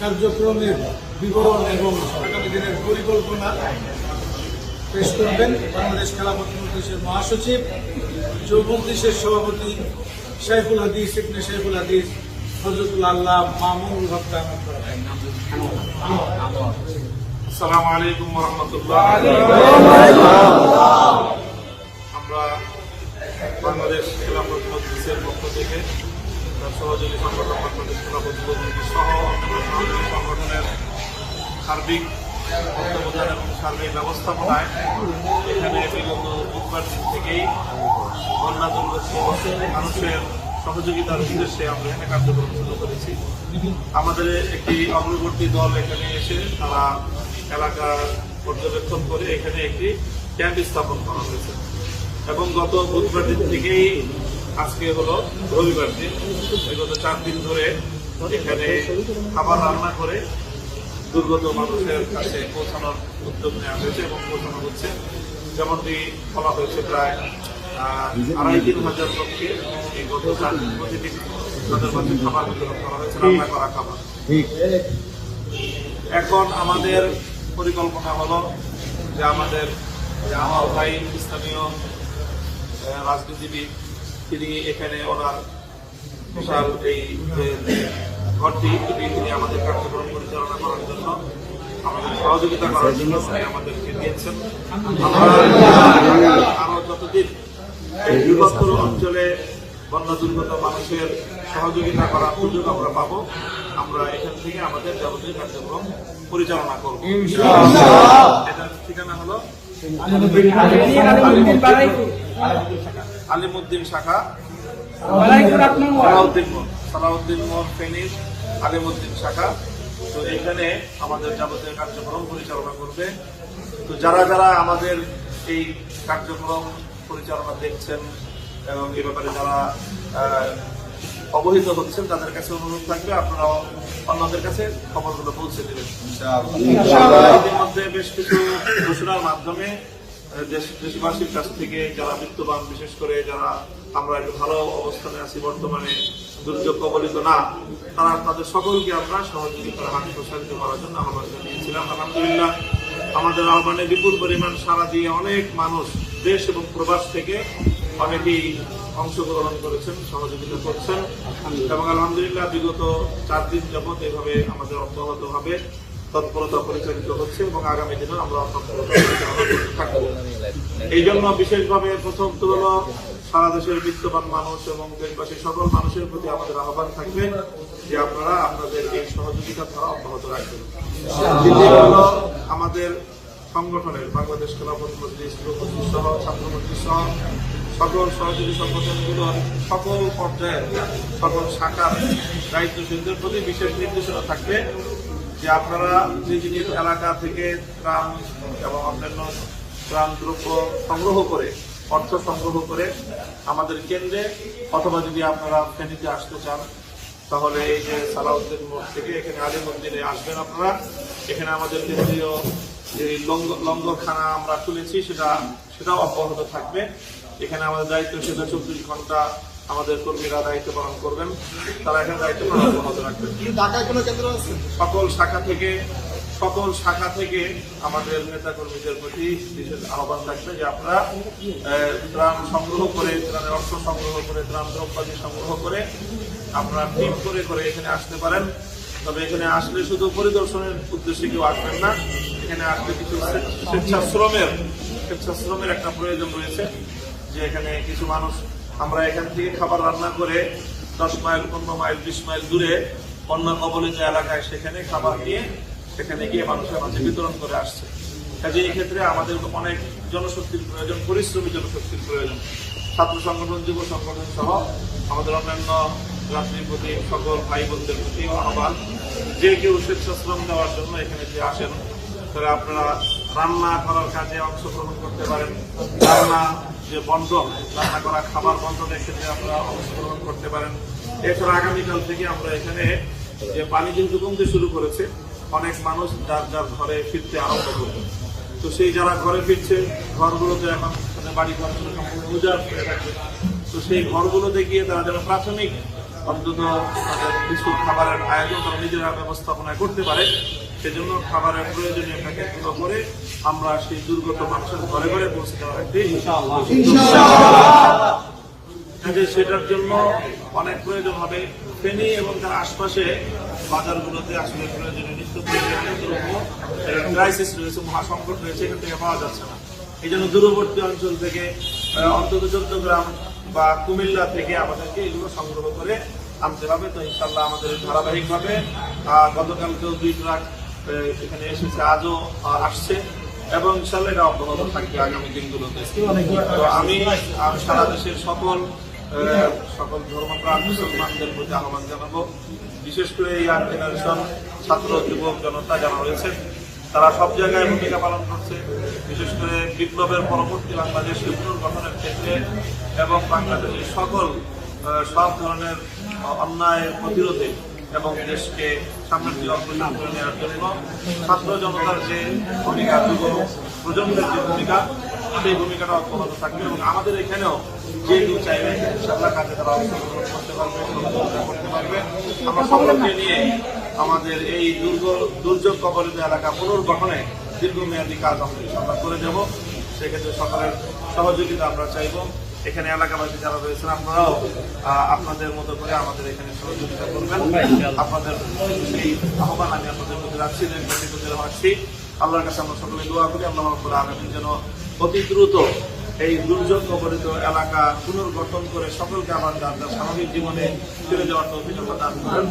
কার্যক্রমের বিবরণ এবং আগামী দিনের পরিকল্পনা পেশ করবেন বাংলাদেশ খেলাফত মজলিসের মহাসচিব চৌবন্দিশের সভাপতি শাইফুল হাদিস, ইবনে শাইফুল হাদিস হজরতুল আল্লাহ মামুনুল হক আসসালামু আলাইকুম রহমতুল্লাহ। আমরা বাংলাদেশ খেলাফত মজলিসের পক্ষ থেকে সহযোগী সংগঠন বাংলাদেশ খেলাফত সহযোগী সংগঠনের সার্বিক তত্ত্বাবধান এবং সার্বিক ব্যবস্থাপনায় এখানে বিগত বুধবার দিন থেকেই বন্যা দুর্গত মানুষের সহযোগিতার উদ্দেশ্যে আমরা এখানে কার্যক্রম শুরু করেছি। আমাদের একটি অগ্রবর্তী দল এখানে এসে তারা এলাকা পর্যবেক্ষণ করে এখানে একটি ক্যাম্প স্থাপন করা হয়েছে। এবং গত বুধবার দিন থেকেই আজকে হলো রবিবার দিন। বিগত চার দিন ধরে এখানে খাবার রান্না করে দুর্গত মানুষের কাছে পৌঁছানোর উদ্যোগ নেওয়া হয়েছে এবং পৌঁছানো হচ্ছে। যেমনটি বলা হয়েছে প্রায় আড়াই তিন হাজার লোককে এই গত চার দিন প্রতিদিন তাদের মাঝে খাবার বিতরণ করা হয়েছে, রান্না করা খাবার। এখন আমাদের পরিকল্পনা হলো যে আমাদের আমার ভাই স্থানীয় রাজনীতিবিদ তিনি এখানে ওনার বিশাল এই ঘরটি তিনি আমাদের কার্যক্রম পরিচালনা করার জন্য আমাদের সহযোগিতা করার জন্য আমাদেরকে দিয়েছেন। আরও যতদিন এই বৃহত্তর অঞ্চলে বন্যা দুর্গত মানুষের সহযোগিতা করার সুযোগ আমরা পাবো আমরা এখান থেকে আমাদের যাবতীয় কার্যক্রম পরিচালনা করব। এটার ঠিকানা হলো আলিমুদ্দিন শাখা সালাউদ্দিন মোড় সালাউদ্দিন মোড় ফেনীর আলিমুদ্দিন শাখা। তো এখানে আমাদের যাবতীয় কার্যক্রম পরিচালনা করবে। তো যারা যারা আমাদের এই কার্যক্রম পরিচালনা দেখছেন এবং এ ব্যাপারে যারা অবহিত হচ্ছেন তাদের কাছে অনুরোধ থাকবে আপনারা অন্যদের কাছে খবরগুলো পৌঁছে দেবেন। ইতিমধ্যে বেশ কিছু ঘোষণার মাধ্যমে দেশবাসীর কাছ থেকে যারা বিত্তবান, বিশেষ করে যারা আমরা একটু ভালো অবস্থানে আছি বর্তমানে, দুর্যোগ কবলিত না, তারা তাদের সকলকে আমরা সহযোগিতার হাত প্রসারিত করার জন্য আহ্বান জানিয়েছিলাম। আলহামদুলিল্লাহ, আমাদের আহ্বানে বিপুল পরিমাণ সারা দিয়ে অনেক মানুষ দেশ এবং প্রবাস থেকে অনেকেই অংশগ্রহণ করেছেন, সহযোগিতা করছেন। এবং আলহামদুলিল্লাহ, বিগত চার দিন যাবৎ এভাবে আমাদের অব্যাহত ভাবে তৎপরতা পরিচালিত হচ্ছে এবং আগামী দিনেও আমরা এই জন্য বিশেষভাবে প্রথম তো হলো সারা দেশের বিত্তবান মানুষ এবং দেশবাসীর সকল মানুষের প্রতি আমাদের আহ্বান থাকবে যে আপনারা আপনাদের এই সহযোগিতা ধারা অব্যাহত রাখবেন। আমাদের সংগঠনের, বাংলাদেশ খেলাফত মজলিস যুবমজলিস সহ ছাত্র মজলিস সহ, সকল সহযোগী সংগঠনগুলোর সকল পর্যায়ের সকল শাখার দায়িত্বশীলদের প্রতি বিশেষ নির্দেশনা থাকবে। যে আপনারা নিজ নিজ এলাকা থেকে ত্রাণ এবং অন্যান্য ত্রাণ দ্রব্য সংগ্রহ করে, অর্থ সংগ্রহ করে আমাদের কেন্দ্রে, অথবা যদি আপনারা ফেনীতে আসতে চান, তাহলে এই যে সালাউদ্দিন মোড় থেকে এখানে আলিমুদ্দিনে আসবেন আপনারা। এখানে আমাদের কেন্দ্রীয় যে লঙ্গ- লঙ্গরখানা আমরা খুলেছি সেটা, সেটাও অব্যাহত থাকবে। এখানে আমাদের দায়িত্ব সেটা চব্বিশ ঘণ্টা আমাদের কর্মীরা দায়িত্ব পালন করবেন তারা এখানে দায়িত্ব পালন অব্যাহত রাখবেন। ঢাকায় কোনো কেন্দ্র আছে? সকল শাখা থেকে সকল শাখা থেকে আমাদের নেতা কর্মীদের প্রতি বিশেষ আহ্বান থাকবে যে আপনারা ত্রাণ সংগ্রহ করে ত্রাণের অর্থ সংগ্রহ করে ত্রাণ দ্রব্যাদি সংগ্রহ করে আপনারা টিম করে করে এখানে আসতে পারেন। তবে এখানে আসলে শুধু পরিদর্শনের উদ্দেশ্যে কেউ আসবেন না এখানে আসলে কিছু স্বে- স্বেচ্ছাশ্রমের স্বেচ্ছাশ্রমের একটা প্রয়োজন রয়েছে যে এখানে কিছু মানুষ আমরা এখান থেকে খাবার রান্না করে দশ মাইল, পনেরো মাইল, বিশ মাইল দূরে বন্যা কবলিত এলাকায় সেখানে খাবার নিয়ে সেখানে গিয়ে মানুষের মাঝে বিতরণ করে আসছে। কাজে এই ক্ষেত্রে আমাদের অনেক জনশক্তির প্রয়োজন, পরিশ্রমী জনশক্তির প্রয়োজন। ছাত্র সংগঠন, যুব সংগঠন সহ আমাদের অন্যান্য রাত্রির প্রতি সকল ভাই বোনদের প্রতি আহ্বান। যে কেউ স্বেচ্ছাশ্রম দেওয়ার জন্য এখানে যে আসেন তাহলে আপনারা রান্না করার কাজে অংশগ্রহণ করতে পারেন। রান্না যে বন্টন রান্না করা, খাবার বন্টনের ক্ষেত্রে আপনারা অংশগ্রহণ করতে পারেন। এছাড়া আগামীকাল থেকে আমরা এখানে যে পানি যেহেতু কমতে শুরু করেছে, অনেক মানুষ যার যার ঘরে ফিরতে আরম্ভ করবে। তো সেই যারা ঘরে ফিরছে ঘরগুলোতে এখন বাড়ি ঘর উজাড় হয়ে থাকবে তো সেই ঘরগুলোতে গিয়ে তারা যেন প্রাথমিক অন্তত তাদের কিছু খাবারের আয়োজন তারা নিজেরা ব্যবস্থাপনা করতে পারে সেজন্য খাবারের প্রয়োজনীয় প্যাকেটগুলো করে আমরা সেই দুর্গত মানুষের ঘরে ঘরে পৌঁছে দেওয়ার একটি কাজে সেটার জন্য অনেক প্রয়োজন হবে। ফেনী এবং তার আশপাশে বাজারগুলোতে আসলে প্রয়োজনীয় নিত্য প্রয়োজনীয় দ্রব্য ক্রাইসিস রয়েছে মহাসংকট রয়েছে এখান থেকে পাওয়া যাচ্ছে না। এই জন্য দূরবর্তী অঞ্চল থেকে অন্তত চোদ্দ গ্রাম বা কুমিল্লা থেকে আমাদেরকে এগুলো সংগ্রহ করে আনতে হবে। তো ইনশাল্লাহ আমাদের ধারাবাহিকভাবে গতকালকেও দুই ট্রাক এখানে এসেছে আজও আসছে এবং ইনশাল্লাহ এটা অব্যাহত থাকবে আগামী দিনগুলোতে। আমি সারা দেশের সকল সকল ধর্মপ্রাণ মুসলমানদের প্রতি আহ্বান জানাব। বিশেষ করে ইয়ার জেনারেশন ছাত্র যুবক জনতা যারা রয়েছে তারা সব জায়গায় ভূমিকা পালন করছে। বিশেষ করে বিপ্লবের পরবর্তী বাংলাদেশের পুনর্গঠনের ক্ষেত্রে এবং বাংলাদেশের সকল সব ধরনের আহ, অন্যায়ের প্রতিরোধে এবং দেশকে সামনের দিকে অগ্রসর করে নেওয়ার জন্য ছাত্র জনতার যে ভূমিকা, যুব প্রজন্মের যে ভূমিকা, সেই ভূমিকাটা অব্যাহত থাকবে এবং আমাদের এখানেও যে কেউ চাইবে ইনশাআল্লাহ কাজে তারা অংশগ্রহণ করতে পারবে করতে পারবে। আমরা নিয়ে আমাদের এই দুর্গ, দুর্যোগ কবলিত এলাকা পুনর্গঠনে দীর্ঘমেয়াদী কাজ আমরা করে যাব। সেক্ষেত্রে সকলের সহযোগিতা আমরা চাইব। এখানে এলাকাবাসী যারা রয়েছেন আপনারাও আপনাদের মতো করে আমাদের এখানে সহযোগিতা করবেন। আপনাদের সেই আহ্বান আমি আপনাদের প্রতি রাখছি রাখছি আল্লাহর কাছে আমরা সকলে দোয়া করি আল্লাহ আলামিন যেন অতি দ্রুত এই দুর্যোগ কবলিত এলাকা পুনর্গঠন করে সকলকে আবার তার স্বাভাবিক জীবনে ফিরে যাওয়ার তৌফিক আল্লাহ দান করেন।